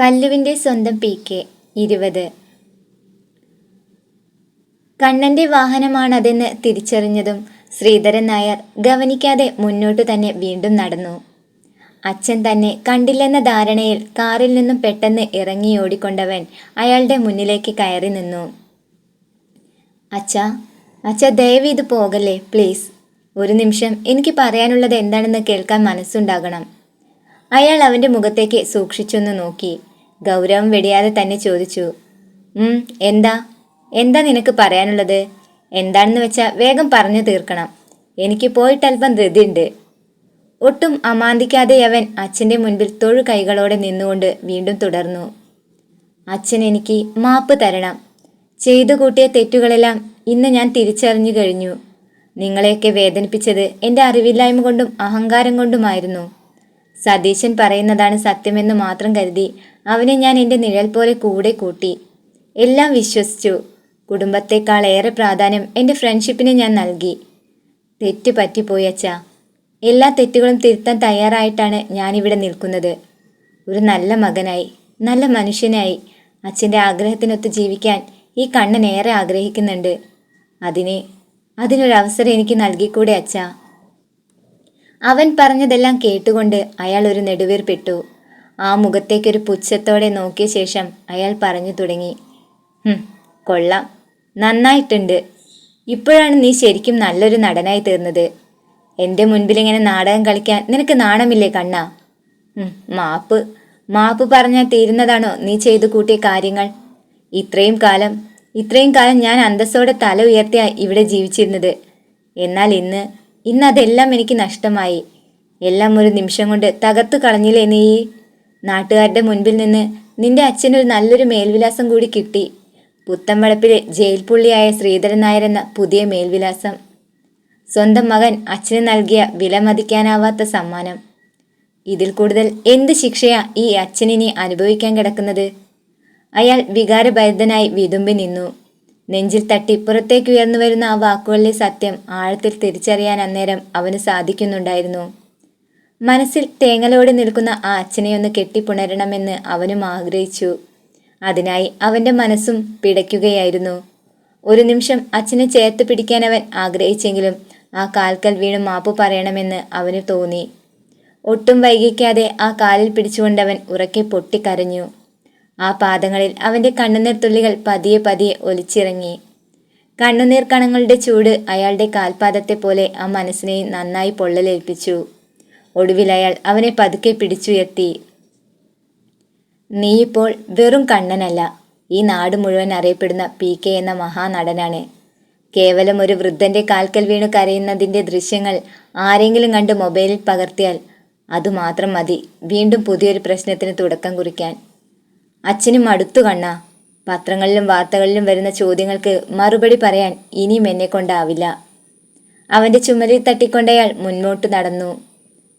കല്ലുവിന്റെ സ്വന്തം P K. ഇരുപത്. കണ്ണന്റെ വാഹനമാണതെന്ന് തിരിച്ചറിഞ്ഞതും ശ്രീധരൻ നായർ ഗവനിക്കാതെ മുന്നോട്ട് തന്നെ വീണ്ടും നടന്നു. അച്ഛൻ തന്നെ കണ്ടില്ലെന്ന ധാരണയിൽ കാറിൽ നിന്നും പെട്ടെന്ന് ഇറങ്ങി ഓടിക്കൊണ്ടവൻ അയാളുടെ മുന്നിലേക്ക് കയറി നിന്നു. അച്ഛ അച്ഛ ദയവ് ഇത് പോകല്ലേ പ്ലീസ്. ഒരു നിമിഷം എനിക്ക് പറയാനുള്ളത് എന്താണെന്ന് കേൾക്കാൻ മനസ്സുണ്ടാകണം. അയാൾ അവന്റെ മുഖത്തേക്ക് സൂക്ഷിച്ചൊന്ന് നോക്കി. ഗൗരവം വെടിയാതെ തന്നെ ചോദിച്ചു. എന്താ? എന്താ നിനക്ക് പറയാനുള്ളത്? എന്താണെന്ന് വെച്ചാൽ വേഗം പറഞ്ഞു തീർക്കണം. എനിക്ക് പോയിട്ടല്പം ധൃതിയുണ്ട്. ഒട്ടും അമാന്തിക്കാതെ അവൻ അച്ഛന്റെ മുൻപിൽ തൊഴു കൈകളോടെ നിന്നുകൊണ്ട് വീണ്ടും തുടർന്നു. അച്ഛൻ എനിക്ക് മാപ്പ് തരണം. ചെയ്തു കൂട്ടിയ തെറ്റുകളെല്ലാം ഇന്ന് ഞാൻ തിരിച്ചറിഞ്ഞു കഴിഞ്ഞു. നിങ്ങളെയൊക്കെ വേദനിപ്പിച്ചത് എന്റെ അറിവില്ലായ്മ കൊണ്ടും അഹങ്കാരം കൊണ്ടുമായിരുന്നു. സതീശൻ പറയുന്നതാണ് സത്യമെന്ന് മാത്രം കരുതി. അവനെ ഞാൻ എന്റെ നിഴൽ പോലെ കൂടെ കൂട്ടി. എല്ലാം വിശ്വസിച്ചു. കുടുംബത്തെക്കാൾ ഏറെ പ്രാധാന്യം എന്റെ ഫ്രണ്ട്ഷിപ്പിനെ ഞാൻ നൽകി. തെറ്റ് പറ്റിപ്പോയി അച്ഛാ. എല്ലാ തെറ്റുകളും തിരുത്താൻ തയ്യാറായിട്ടാണ് ഞാനിവിടെ നിൽക്കുന്നത്. ഒരു നല്ല മകനായി നല്ല മനുഷ്യനായി അച്ഛന്റെ ആഗ്രഹത്തിനൊത്ത് ജീവിക്കാൻ ഈ കണ്ണൻ ഏറെ ആഗ്രഹിക്കുന്നുണ്ട്. അതിന് അതിനൊരവസരം എനിക്ക് നൽകിക്കൂടെ അച്ഛാ. അവൻ പറഞ്ഞതെല്ലാം കേട്ടുകൊണ്ട് അയാൾ ഒരു നെടുവീർപ്പിട്ടു. ആ മുഖത്തേക്കൊരു പുച്ഛത്തോടെ നോക്കിയ ശേഷം അയാൾ പറഞ്ഞു തുടങ്ങി "ഹും, കൊള്ളാം. നന്നായിട്ടുണ്ട്. ഇപ്പോഴാണ് നീ ശരിക്കും നല്ലൊരു നടനായി തീർന്നത്. എന്റെ മുൻപിൽ ഇങ്ങനെ നാടകം കളിക്കാൻ നിനക്ക് നാണമില്ലേ കണ്ണ? മാപ്പ്. മാപ്പ് പറഞ്ഞാൽ തീരുന്നതാണോ നീ ചെയ്തു കൂട്ടിയ കാര്യങ്ങൾ? ഇത്രയും കാലം ഇത്രയും കാലം ഞാൻ അന്തസ്സോടെ തല ഉയർത്തിയ ഇവിടെ ജീവിച്ചിരുന്നത്. എന്നാൽ ഇന്ന് ഇന്ന് അതെല്ലാം എനിക്ക് നഷ്ടമായി. എല്ലാം ഒരു നിമിഷം കൊണ്ട് തകർത്തു കളഞ്ഞില്ലേ നീ? നാട്ടുകാരുടെ മുൻപിൽ നിന്ന് നിന്റെ അച്ഛനൊരു നല്ലൊരു മേൽവിലാസം കൂടി കിട്ടി. പുത്തമ്പളപ്പിലെ ജയിൽ പുള്ളിയായ ശ്രീധരൻ നായർ എന്ന പുതിയ മേൽവിലാസം. സ്വന്തം മകൻ അച്ഛന് നൽകിയ വിലമതിക്കാനാവാത്ത സമ്മാനം. ഇതിൽ കൂടുതൽ എന്ത് ശിക്ഷയാ ഈ അച്ഛനിനി അനുഭവിക്കാൻ കിടക്കുന്നത്? അയാൾ വികാരഭരിതനായി വിതുമ്പി നിന്നു. നെഞ്ചിൽ തട്ടി പുറത്തേക്ക് ഉയർന്നു വരുന്ന ആ വാക്കുകളിലെ സത്യം ആഴത്തിൽ തിരിച്ചറിയാൻ അന്നേരം അവന് സാധിക്കുന്നുണ്ടായിരുന്നു. മനസ്സിൽ തേങ്ങലോടെ നിൽക്കുന്ന ആ അച്ഛനെയൊന്ന് കെട്ടിപ്പുണരണമെന്ന് അവനും ആഗ്രഹിച്ചു. അതിനായി അവന്റെ മനസ്സും പിടയ്ക്കുകയായിരുന്നു. ഒരു നിമിഷം അച്ഛനെ ചേർത്ത് പിടിക്കാൻ അവൻ ആഗ്രഹിച്ചെങ്കിലും ആ കാൽക്കൽ വീണ് മാപ്പ് പറയണമെന്ന് അവന് തോന്നി. ഒട്ടും വൈകിക്കാതെ ആ കാലിൽ പിടിച്ചുകൊണ്ടവൻ ഉറക്കെ പൊട്ടിക്കരഞ്ഞു. ആ പാദങ്ങളിൽ അവന്റെ കണ്ണുനീർ തുള്ളികൾ പതിയെ പതിയെ ഒലിച്ചിറങ്ങി. കണ്ണുനീർ കണങ്ങളുടെ ചൂട് അയാളുടെ കാൽപാദത്തെ പോലെ ആ മനസ്സിനെ നന്നായി പൊള്ളലേൽപ്പിച്ചു. ഒടുവിൽ അയാൾ അവനെ പതുക്കെ പിടിച്ചുയർത്തി. നീയിപ്പോൾ വെറും കണ്ണനല്ല. ഈ നാട് മുഴുവൻ അറിയപ്പെടുന്ന പി കെ എന്ന മഹാനടനാണ്. കേവലം ഒരു വൃദ്ധന്റെ കാൽക്കൽ വീണു കരയുന്നതിന്റെ ദൃശ്യങ്ങൾ ആരെങ്കിലും കണ്ട് മൊബൈലിൽ പകർത്തിയാൽ അതുമാത്രം മതി. വീണ്ടും പുതിയൊരു പ്രശ്നത്തിന് തുടക്കം കുറിക്കാൻ. അച്ഛനും അടുത്തു കണ്ണാ. പത്രങ്ങളിലും വാർത്തകളിലും വരുന്ന ചോദ്യങ്ങൾക്ക് മറുപടി പറയാൻ ഇനിയും എന്നെ കൊണ്ടാവില്ല. അവന്റെ ചുമലിൽ തട്ടിക്കൊണ്ടയാൾ മുന്നോട്ട് നടന്നു.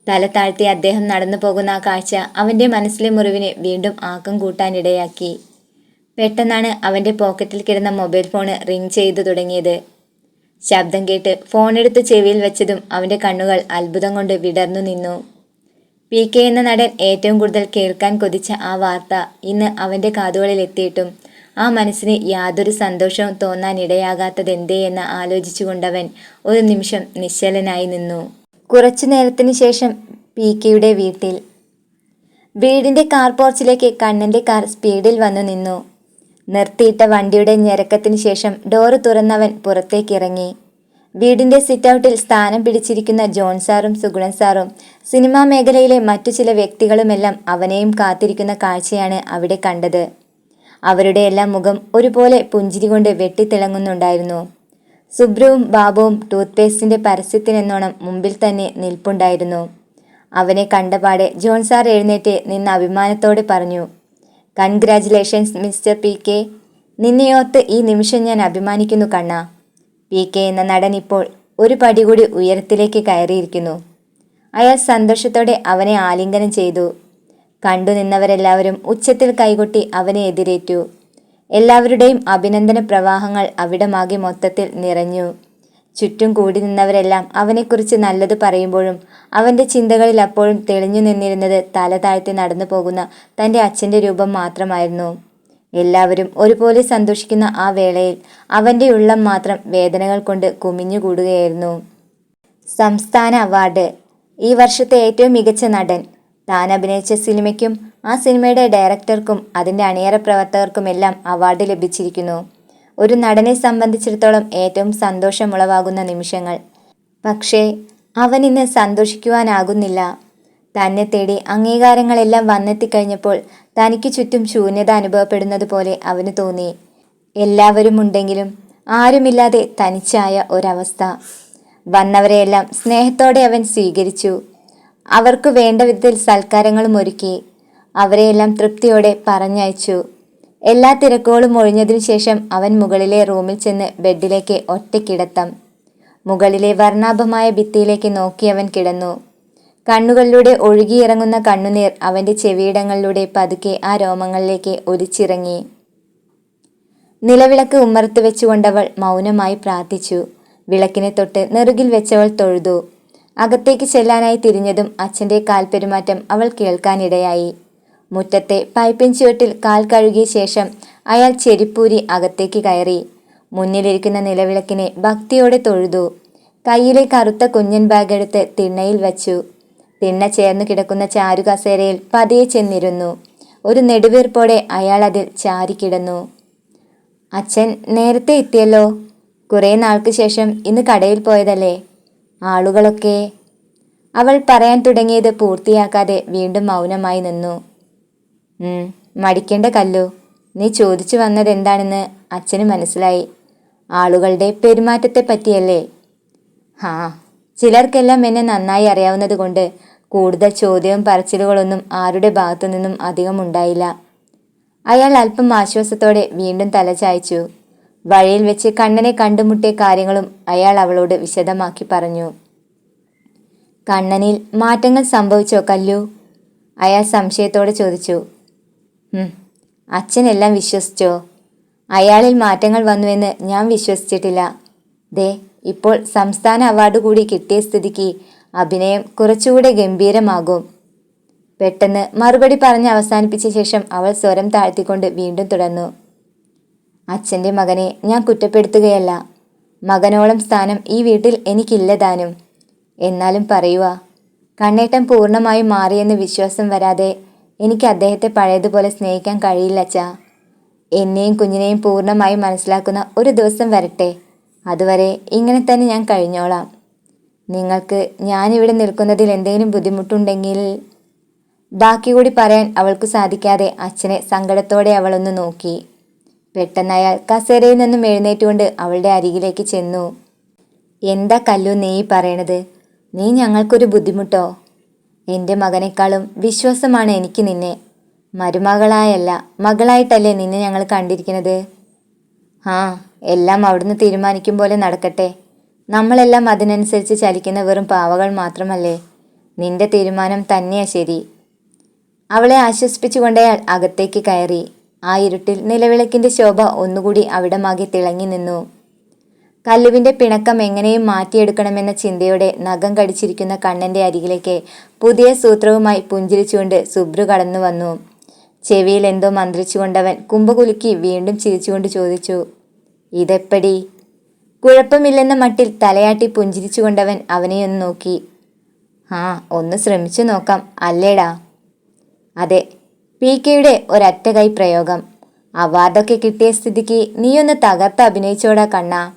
തല താഴ്ത്തി അദ്ദേഹം നടന്നു പോകുന്ന ആ കാഴ്ച അവന്റെ മനസ്സിലെ മുറിവിനെ വീണ്ടും ആക്കം കൂട്ടാനിടയാക്കി പെട്ടെന്നാണ് അവന്റെ പോക്കറ്റിൽ കിടന്ന മൊബൈൽ ഫോണ് റിംഗ് ചെയ്തു തുടങ്ങിയത്. ശബ്ദം കേട്ട് ഫോണെടുത്ത് ചെവിയിൽ വെച്ചതും അവന്റെ കണ്ണുകൾ അത്ഭുതം കൊണ്ട് വിടർന്നു നിന്നു. പി കെ എന്ന നടൻ ഏറ്റവും കൂടുതൽ കേൾക്കാൻ കൊതിച്ച ആ വാർത്ത ഇന്ന് അവന്റെ കാതുകളിൽ എത്തിയിട്ടും ആ മനസ്സിന് യാതൊരു സന്തോഷവും തോന്നാൻ ഇടയാകാത്തതെന്തേ എന്ന് ആലോചിച്ചുകൊണ്ടവൻ ഒരു നിമിഷം നിശ്ചലനായി നിന്നു. കുറച്ചു നേരത്തിന് ശേഷം പി കെയുടെ വീട്ടിൽ വീടിന്റെ കാർ പോർച്ചിലേക്ക് കണ്ണന്റെ കാർ സ്പീഡിൽ വന്നു നിന്നു. നിർത്തിയിട്ട വണ്ടിയുടെ ഞെരക്കത്തിന് ശേഷം ഡോറ് തുറന്നവൻ പുറത്തേക്കിറങ്ങി വീടിന്റെ സിറ്റൗട്ടിൽ സ്ഥാനം പിടിച്ചിരിക്കുന്ന ജോൺ സാറും സുഗുണൻ സാറും സിനിമാ മേഖലയിലെ മറ്റു ചില വ്യക്തികളുമെല്ലാം അവനെയും കാത്തിരിക്കുന്ന കാഴ്ചയാണ് അവിടെ കണ്ടത്. അവരുടെ എല്ലാം മുഖം ഒരുപോലെ പുഞ്ചിരി കൊണ്ട് വെട്ടിത്തിളങ്ങുന്നുണ്ടായിരുന്നു. സുബ്രുവും ബാബുവും ടൂത്ത് പേസ്റ്റിന്റെ പരസ്യത്തിനെന്നോണം മുമ്പിൽ തന്നെ നിൽപ്പുണ്ടായിരുന്നു. അവനെ കണ്ടപാടെ ജോൺ സാർ എഴുന്നേറ്റ് നിന്ന് അഭിമാനത്തോടെ പറഞ്ഞു കൺഗ്രാചുലേഷൻസ് മിസ്റ്റർ പി കെ. നിന്നെയോർത്ത് ഈ നിമിഷം ഞാൻ അഭിമാനിക്കുന്നു കണ്ണ. പി കെ എന്ന നടൻ ഇപ്പോൾ ഒരു പടി കൂടി ഉയരത്തിലേക്ക് കയറിയിരിക്കുന്നു. അയാൾ സന്തോഷത്തോടെ അവനെ ആലിംഗനം ചെയ്തു. കണ്ടു നിന്നവരെല്ലാവരും ഉച്ചത്തിൽ കൈകൊട്ടി അവനെ എതിരേറ്റു. എല്ലാവരുടെയും അഭിനന്ദന പ്രവാഹങ്ങൾ അവിടമാകെ മൊത്തത്തിൽ നിറഞ്ഞു. ചുറ്റും കൂടി നിന്നവരെല്ലാം അവനെക്കുറിച്ച് നല്ലത് പറയുമ്പോഴും അവന്റെ ചിന്തകളിൽ അപ്പോഴും തെളിഞ്ഞു നിന്നിരുന്നത് തല താഴ്ത്തി നടന്നു പോകുന്ന തന്റെ അച്ഛന്റെ രൂപം മാത്രമായിരുന്നു. എല്ലാവരും ഒരുപോലെ സന്തോഷിക്കുന്ന ആ വേളയിൽ അവന്റെ ഉള്ളം മാത്രം വേദനകൾ കൊണ്ട് കുമിഞ്ഞുകൂടുകയായിരുന്നു. സംസ്ഥാന അവാർഡ്. ഈ വർഷത്തെ ഏറ്റവും മികച്ച നടൻ. താൻ അഭിനയിച്ച സിനിമയ്ക്കും ആ സിനിമയുടെ ഡയറക്ടർക്കും അതിന്റെ അണിയറ പ്രവർത്തകർക്കുമെല്ലാം അവാർഡ് ലഭിച്ചിരിക്കുന്നു. ഒരു നടനെ സംബന്ധിച്ചിടത്തോളം ഏറ്റവും സന്തോഷമുളവാകുന്ന നിമിഷങ്ങൾ. പക്ഷേ അവൻ ഇന്ന് സന്തോഷിക്കുവാനാകുന്നില്ല. തന്നെ തേടി അംഗീകാരങ്ങളെല്ലാം വന്നെത്തിക്കഴിഞ്ഞപ്പോൾ തനിക്ക് ചുറ്റും ശൂന്യത അനുഭവപ്പെടുന്നത് പോലെ അവന് തോന്നി. എല്ലാവരും ഉണ്ടെങ്കിലും ആരുമില്ലാതെ തനിച്ചായ ഒരവസ്ഥ. വന്നവരെയെല്ലാം സ്നേഹത്തോടെ അവൻ സ്വീകരിച്ചു. അവർക്ക് വേണ്ട വിധത്തിൽ സൽക്കാരങ്ങളും ഒരുക്കി. അവരെയെല്ലാം തൃപ്തിയോടെ പറഞ്ഞയച്ചു. എല്ലാ തിരക്കുകളും ഒഴിഞ്ഞതിനു ശേഷം അവൻ മുകളിലെ റൂമിൽ ചെന്ന് ബെഡിലേക്ക് ഒറ്റക്കിടത്തം. മുകളിലെ വർണാഭമായ ഭിത്തിയിലേക്ക് നോക്കി അവൻ കിടന്നു. കണ്ണുകളിലൂടെ ഒഴുകിയിറങ്ങുന്ന കണ്ണുനീർ അവന്റെ ചെവിയിടങ്ങളിലൂടെ പതുക്കെ ആ രോമങ്ങളിലേക്ക് ഒലിച്ചിറങ്ങി. നിലവിളക്ക് ഉമ്മർത്ത് വെച്ചുകൊണ്ടവൾ മൗനമായി പ്രാർത്ഥിച്ചു. വിളക്കിനെ തൊട്ട് നെറുകിൽ വെച്ചവൾ തൊഴുതു. അകത്തേക്ക് ചെല്ലാനായി തിരിഞ്ഞതും അച്ഛന്റെ കാൽപെരുമാറ്റം അവൾ കേൾക്കാനിടയായി. മുറ്റത്തെ പൈപ്പിൻ ചുവട്ടിൽ കാൽ കഴുകിയ ശേഷം അയാൾ ചെരിപ്പൂരി അകത്തേക്ക് കയറി. മുന്നിലിരിക്കുന്ന നിലവിളക്കിനെ ഭക്തിയോടെ തൊഴുതു. കയ്യിലെ കറുത്ത കുഞ്ഞൻ ബാഗ് എടുത്ത് തിണ്ണയിൽ വച്ചു. തിണ്ണ ചേർന്നു കിടക്കുന്ന ചാരുകസേരയിൽ പതിയെ ചെന്നിരുന്നു. ഒരു നെടുവീർപ്പോടെ അയാൾ അതിൽ ചാരിക്കിടന്നു അച്ഛൻ നേരത്തെ എത്തിയല്ലോ. കുറേ നാൾക്ക് ശേഷം ഇന്ന് കടയിൽ പോയതല്ലേ? ആളുകളൊക്കെ? അവൾ പറയാൻ തുടങ്ങിയത് പൂർത്തിയാക്കാതെ വീണ്ടും മൗനമായി നിന്നു. മടിക്കേണ്ട കല്ലു. നീ ചോദിച്ചു വന്നത് എന്താണെന്ന് അച്ഛന് മനസ്സിലായി. ആളുകളുടെ പെരുമാറ്റത്തെ പറ്റിയല്ലേ ഹാ ചിലർക്കെല്ലാം എന്നെ നന്നായി അറിയാവുന്നത് കൊണ്ട് കൂടുതൽ ചോദ്യവും പറച്ചിലുകളൊന്നും ആരുടെ ഭാഗത്തു നിന്നും അധികം ഉണ്ടായില്ല. അയാൾ അല്പം ആശ്വാസത്തോടെ വീണ്ടും തലചായ്ച്ചു വഴിയിൽ വെച്ച് കണ്ണനെ കണ്ടുമുട്ടിയ കാര്യങ്ങളും അയാൾ അവളോട് വിശദമാക്കി പറഞ്ഞു. കണ്ണനിൽ മാറ്റങ്ങൾ സംഭവിച്ചോ കല്ലു? അയാൾ സംശയത്തോടെ ചോദിച്ചു. അച്ഛനെല്ലാം വിശ്വസിച്ചോ? അയാളിൽ മാറ്റങ്ങൾ വന്നുവെന്ന് ഞാൻ വിശ്വസിച്ചിട്ടില്ല. ദേ ഇപ്പോൾ സംസ്ഥാന അവാർഡ് കൂടി കിട്ടിയ സ്ഥിതിക്ക് അഭിനയം കുറച്ചുകൂടെ ഗംഭീരമാകും. പെട്ടെന്ന് മറുപടി പറഞ്ഞ് അവസാനിപ്പിച്ച ശേഷം അവൾ സ്വരം താഴ്ത്തിക്കൊണ്ട് വീണ്ടും തുടർന്നു. അച്ഛന്റെ മകനെ ഞാൻ കുറ്റപ്പെടുത്തുകയല്ല. മകനോളം സ്ഥാനം ഈ വീട്ടിൽ എനിക്കില്ല താനും. എന്നാലും പറയുക കണ്ണേട്ടം പൂർണമായും മാറിയെന്ന് വിശ്വാസം വരാതെ എനിക്ക് അദ്ദേഹത്തെ പഴയതുപോലെ സ്നേഹിക്കാൻ കഴിയില്ല അച്ഛാ. എന്നെയും കുഞ്ഞിനെയും പൂർണമായും മനസ്സിലാക്കുന്ന ഒരു ദിവസം വരട്ടെ. അതുവരെ ഇങ്ങനെ തന്നെ ഞാൻ കഴിഞ്ഞോളാം. നിങ്ങൾക്ക് ഞാനിവിടെ നിൽക്കുന്നതിൽ എന്തെങ്കിലും ബുദ്ധിമുട്ടുണ്ടെങ്കിൽ ബാക്കി കൂടി പറയാൻ അവൾക്ക് സാധിക്കാതെ അച്ഛനെ സങ്കടത്തോടെ അവളൊന്ന് നോക്കി. പെട്ടെന്ന് അയാൾ കസേരയിൽ നിന്നും എഴുന്നേറ്റുകൊണ്ട് അവളുടെ അരികിലേക്ക് ചെന്നു. എന്താ കല്ലു നീ പറയണത്? നീ ഞങ്ങൾക്കൊരു ബുദ്ധിമുട്ടോ? എന്റെ മകനേക്കാളും വിശ്വാസമാണ് എനിക്ക് നിന്നെ. മരുമകളായല്ല മകളായിട്ടല്ലേ നിന്നെ ഞങ്ങൾ കണ്ടിരിക്കുന്നത്? ആ എല്ലാം അവിടുന്ന് തീരുമാനിക്കും പോലെ നടക്കട്ടെ. നമ്മളെല്ലാം അതിനനുസരിച്ച് ചലിക്കുന്ന വെറും പാവകൾ മാത്രമല്ലേ? നിന്റെ തീരുമാനം തന്നെയാ ശരി. അവളെ ആശ്വസിപ്പിച്ചുകൊണ്ടയാൾ അകത്തേക്ക് കയറി. ആ ഇരുട്ടിൽ നിലവിളക്കിന്റെ ശോഭ ഒന്നുകൂടി അവിടമാകെ തിളങ്ങി നിന്നു. കല്ലുവിന്റെ പിണക്കം എങ്ങനെയും മാറ്റിയെടുക്കണമെന്ന ചിന്തയോടെ നഖം കടിച്ചിരിക്കുന്ന കണ്ണന്റെ അരികിലേക്ക് പുതിയ സൂത്രവുമായി പുഞ്ചിരിച്ചുകൊണ്ട് സുബ്രു കടന്നു വന്നു. ചെവിയിൽ എന്തോ മന്ത്രിച്ചുകൊണ്ടവൻ കുമ്പകുലുക്കി വീണ്ടും ചിരിച്ചുകൊണ്ട് ചോദിച്ചു ഇതെപ്പടി? കുഴപ്പമില്ലെന്ന മട്ടിൽ തലയാട്ടി പുഞ്ചിരിച്ചുകൊണ്ടവൻ അവനെയൊന്ന് നോക്കി. ആ ഒന്ന് ശ്രമിച്ചു നോക്കാം അല്ലേടാ? അതെ പി കെയുടെ ഒരൊറ്റ കൈ പ്രയോഗം. അവാർഡൊക്കെ കിട്ടിയ സ്ഥിതിക്ക് നീയൊന്ന് തകർത്ത് അഭിനയിച്ചോടാ കണ്ണ.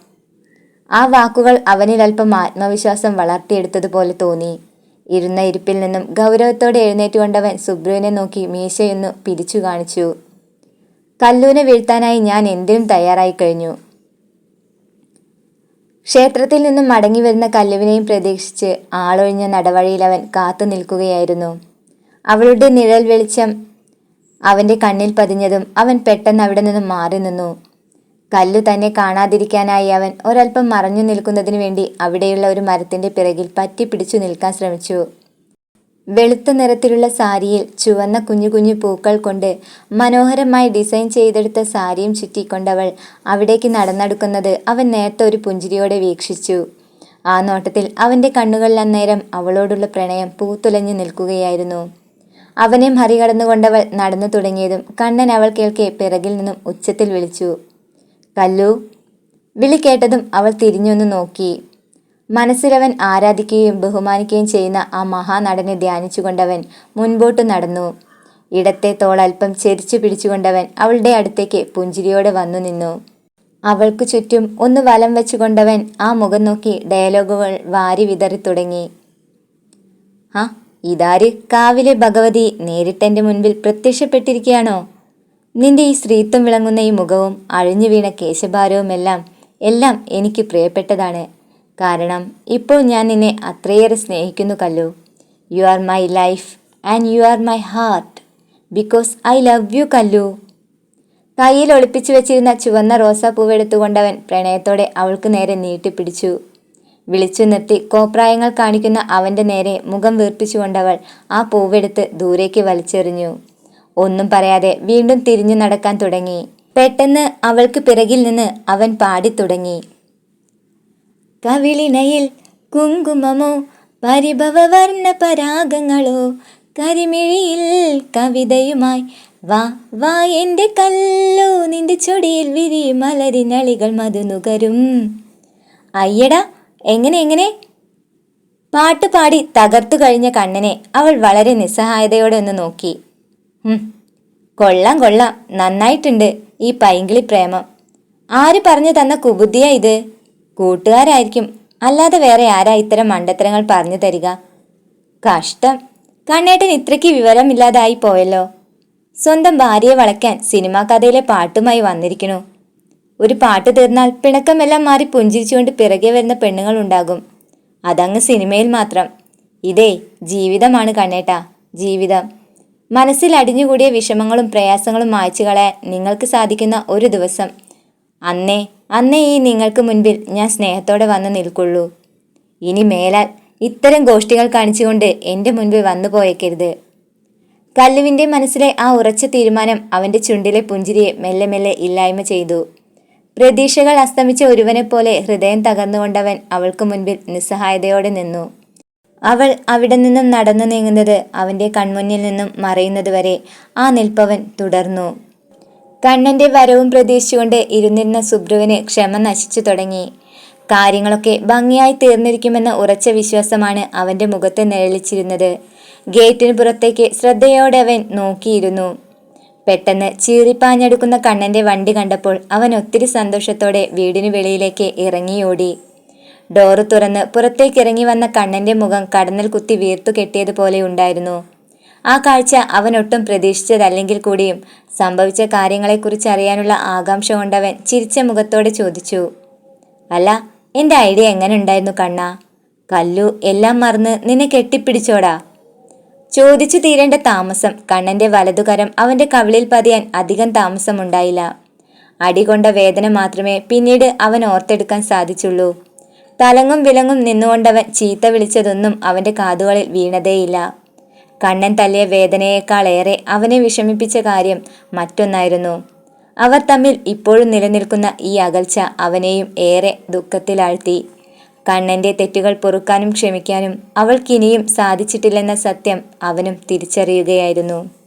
ആ വാക്കുകൾ അവനിൽ അല്പം ആത്മവിശ്വാസം വളർത്തിയെടുത്തതുപോലെ തോന്നി. ഇരുന്ന ഇരിപ്പിൽ നിന്നും ഗൗരവത്തോടെ എഴുന്നേറ്റ് കൊണ്ടവൻ സുബ്രുവിനെ നോക്കി മീശയൊന്നു പിരിച്ചു കാണിച്ചു. കല്ലൂനെ വീഴ്ത്താനായി ഞാൻ എന്തിനും തയ്യാറായി കഴിഞ്ഞു. ക്ഷേത്രത്തിൽ നിന്നും മടങ്ങി വരുന്ന കല്ലുവിനെയും പ്രതീക്ഷിച്ച് ആളൊഴിഞ്ഞ നടവഴിയിൽ അവൻ കാത്തു നിൽക്കുകയായിരുന്നു. അവളുടെ നിഴൽ വെളിച്ചം അവന്റെ കണ്ണിൽ പതിഞ്ഞതും അവൻ പെട്ടെന്ന് അവിടെ നിന്നും മാറി നിന്നു. കല്ലു തന്നെ കാണാതിരിക്കാനായി അവൻ ഒരൽപ്പം മറഞ്ഞു നിൽക്കുന്നതിനു വേണ്ടി അവിടെയുള്ള ഒരു മരത്തിന്റെ പിറകിൽ പറ്റി പിടിച്ചു നിൽക്കാൻ ശ്രമിച്ചു. വെളുത്ത നിറത്തിലുള്ള സാരിയിൽ ചുവന്ന കുഞ്ഞു കുഞ്ഞു പൂക്കൾ കൊണ്ട് മനോഹരമായി ഡിസൈൻ ചെയ്തെടുത്ത സാരിയും ചുറ്റിക്കൊണ്ടവൾ അവിടേക്ക് നടന്നെടുക്കുന്നത് അവൻ നേരത്തെ ഒരു പുഞ്ചിരിയോടെ വീക്ഷിച്ചു. ആ നോട്ടത്തിൽ അവന്റെ കണ്ണുകളിൽ അന്നേരം അവളോടുള്ള പ്രണയം പൂത്തുലഞ്ഞു നിൽക്കുകയായിരുന്നു. അവനെ മറികടന്നുകൊണ്ടവൾ നടന്നു തുടങ്ങിയതും കണ്ണൻ അവൾ കേൾക്കെ പിറകിൽ നിന്നും ഉച്ചത്തിൽ വിളിച്ചു. കല്ലു വിളി കേട്ടതും അവൾ തിരിഞ്ഞൊന്ന് നോക്കി. മനസ്സിലവൻ ആരാധിക്കുകയും ബഹുമാനിക്കുകയും ചെയ്യുന്ന ആ മഹാനടനെ ധ്യാനിച്ചുകൊണ്ടവൻ മുൻപോട്ട് നടന്നു. ഇടത്തെ തോളൽപ്പം ചെരിച്ചു പിടിച്ചുകൊണ്ടവൻ അവളുടെ അടുത്തേക്ക് പുഞ്ചിരിയോടെ വന്നു നിന്നു. അവൾക്കു ചുറ്റും ഒന്ന് വലം വെച്ചുകൊണ്ടവൻ ആ മുഖം നോക്കി ഡയലോഗുകൾ വാരി വിതറി തുടങ്ങി. ആ ഇതാര് കാവിലെ ഭഗവതി നേരിട്ടെന്റെ മുൻപിൽ പ്രത്യക്ഷപ്പെട്ടിരിക്കുകയാണോ? നിന്റെ ഈ സ്ത്രീത്വം വിളങ്ങുന്ന ഈ മുഖവും അഴിഞ്ഞു വീണ കേശഭാരവുമെല്ലാം എല്ലാം എനിക്ക് പ്രിയപ്പെട്ടതാണ്. കാരണം ഇപ്പോൾ ഞാൻ നിന്നെ അത്രയേറെ സ്നേഹിക്കുന്നു Kallu. You are my life and you are my heart because I love you Kallu. കയ്യിൽ ഒളിപ്പിച്ചു വെച്ചിരുന്ന ചുവന്ന റോസാപ്പൂവെടുത്തുകൊണ്ടവൻ പ്രണയത്തോടെ അവൾക്ക് നേരെ നീട്ടിപ്പിടിച്ചു. വിളിച്ചു നിർത്തി കോപ്രായങ്ങൾ കാണിക്കുന്ന അവന്റെ നേരെ മുഖം വീർപ്പിച്ചുകൊണ്ടവൾ ആ പൂവെടുത്ത് ദൂരേക്ക് വലിച്ചെറിഞ്ഞു. ഒന്നും പറയാതെ വീണ്ടും തിരിഞ്ഞു നടക്കാൻ തുടങ്ങി. പെട്ടെന്ന് അവൾക്ക് പിറകിൽ നിന്ന് അവൻ പാടിത്തുടങ്ങി കവിളിനയിൽ കുങ്കുമമോ പരിഭവവർണ പരാഗങ്ങളോ കരിമിഴിയിൽ കവിതയുമായി വാ വാ എന്റെ കല്ലോ നിന്റെ ചൊടിയിൽ വിരി മലരിനളികൾ മധുനുകരും അയ്യടാ എങ്ങനെ എങ്ങനെ? പാട്ട് പാടി തകർത്തു കഴിഞ്ഞ കണ്ണനെ അവൾ വളരെ നിസ്സഹായതയോടെ ഒന്ന് നോക്കി. കൊള്ളാം കൊള്ളാം നന്നായിട്ടുണ്ട് ഈ പൈങ്കിളി പ്രേമം. ആര് പറഞ്ഞു തന്ന കുബുദ്ധിയാ ഇത്? കൂട്ടുകാരായിരിക്കും. അല്ലാതെ വേറെ ആരാ ഇത്തരം മണ്ടത്തരങ്ങൾ പറഞ്ഞു തരിക? കഷ്ടം. കണ്ണേട്ടൻ ഇത്രയ്ക്ക് വിവരമില്ലാതായി പോയല്ലോ. സ്വന്തം ഭാര്യയെ വളയ്ക്കാൻ സിനിമാ കഥയിലെ പാട്ടുമായി വന്നിരിക്കണു ഒരു പാട്ട് തീർന്നാൽ പിണക്കമെല്ലാം മാറി പുഞ്ചിരിച്ചുകൊണ്ട് പിറകെ വരുന്ന പെണ്ണുങ്ങൾ ഉണ്ടാകും. അതങ്ങ് സിനിമയിൽ മാത്രം. ഇതേ ജീവിതമാണ് കണ്ണേട്ട ജീവിതം. മനസ്സിൽ അടിഞ്ഞുകൂടിയ വിഷമങ്ങളും പ്രയാസങ്ങളും മായ്ച്ചു കളയാൻ നിങ്ങൾക്ക് സാധിക്കുന്ന ഒരു ദിവസം. അന്നേ അന്നേ ഈ നിങ്ങൾക്ക് മുൻപിൽ ഞാൻ സ്നേഹത്തോടെ വന്ന് നിൽക്കുള്ളൂ. ഇനി മേലാൽ ഇത്തരം ഗോഷ്ഠികൾ കാണിച്ചുകൊണ്ട് എന്റെ മുൻപിൽ വന്നു പോയേക്കരുത്. കല്ലുവിന്റെ മനസ്സിലെ ആ ഉറച്ച തീരുമാനം അവന്റെ ചുണ്ടിലെ പുഞ്ചിരിയെ മെല്ലെ മെല്ലെ ഇല്ലായ്മ ചെയ്തു. പ്രതീക്ഷകൾ അസ്തമിച്ച ഒരുവനെ പോലെ ഹൃദയം തകർന്നുകൊണ്ടവൻ അവൾക്ക് മുൻപിൽ നിസ്സഹായതയോടെ നിന്നു. അവൾ അവിടെ നിന്നും നടന്നു നീങ്ങുന്നത് അവന്റെ കൺമുന്നിൽ നിന്നും മറയുന്നതുവരെ ആ നിൽപ്പവൻ തുടർന്നു. കണ്ണന്റെ വരവും പ്രതീക്ഷിച്ചുകൊണ്ട് ഇരുന്നിരുന്ന സുബ്രുവിന് ക്ഷമ നശിച്ചു തുടങ്ങി. കാര്യങ്ങളൊക്കെ ഭംഗിയായി തീർന്നിരിക്കുമെന്ന ഉറച്ച വിശ്വാസമാണ് അവന്റെ മുഖത്ത് നിഴലിച്ചിരുന്നത്. ഗേറ്റിന് പുറത്തേക്ക് ശ്രദ്ധയോടെ അവൻ നോക്കിയിരുന്നു. പെട്ടെന്ന് ചീറിപ്പാഞ്ഞെടുക്കുന്ന കണ്ണന്റെ വണ്ടി കണ്ടപ്പോൾ അവൻ ഒത്തിരി സന്തോഷത്തോടെ വീടിന് വെളിയിലേക്ക് ഇറങ്ങിയോടി. ഡോറ് തുറന്ന് പുറത്തേക്കിറങ്ങി വന്ന കണ്ണന്റെ മുഖം കടന്നൽ കുത്തി വീർത്തു കെട്ടിയതുപോലെ ഉണ്ടായിരുന്നു. ആ കാഴ്ച അവൻ ഒട്ടും പ്രതീക്ഷിച്ചതല്ലെങ്കിൽ കൂടിയും. സംഭവിച്ച കാര്യങ്ങളെക്കുറിച്ച് അറിയാനുള്ള ആകാംക്ഷ കൊണ്ടവൻ ചിരിച്ച മുഖത്തോടെ ചോദിച്ചു. അല്ല എന്റെ ഐഡിയ എങ്ങനെ ഉണ്ടായിരുന്നു കണ്ണ? കല്ലു എല്ലാം മറന്ന് നിന്നെ കെട്ടിപ്പിടിച്ചോടാ? ചോദിച്ചു തീരേണ്ട താമസം കണ്ണന്റെ വലതുകരം അവന്റെ കവിളിൽ പതിയാൻ അധികം താമസമുണ്ടായില്ല അടികൊണ്ട വേദന മാത്രമേ പിന്നീട് അവൻ ഓർത്തെടുക്കാൻ സാധിച്ചുള്ളൂ. തലങ്ങും വിലങ്ങും നിന്നുകൊണ്ടവൻ ചീത്ത വിളിച്ചതൊന്നും അവന്റെ കാതുകളിൽ വീണതേയില്ല. കണ്ണൻ തല്ലിയ വേദനയേക്കാളേറെ അവനെ വിഷമിപ്പിച്ച കാര്യം മറ്റൊന്നായിരുന്നു. അവർ തമ്മിൽ ഇപ്പോഴും നിലനിൽക്കുന്ന ഈ അകൽച്ച അവനെയും ഏറെ ദുഃഖത്തിലാഴ്ത്തി. കണ്ണന്റെ തെറ്റുകൾ പൊറുക്കാനും ക്ഷമിക്കാനും അവൾക്കിനിയും സാധിച്ചിട്ടില്ലെന്ന സത്യം അവനും തിരിച്ചറിയുകയായിരുന്നു.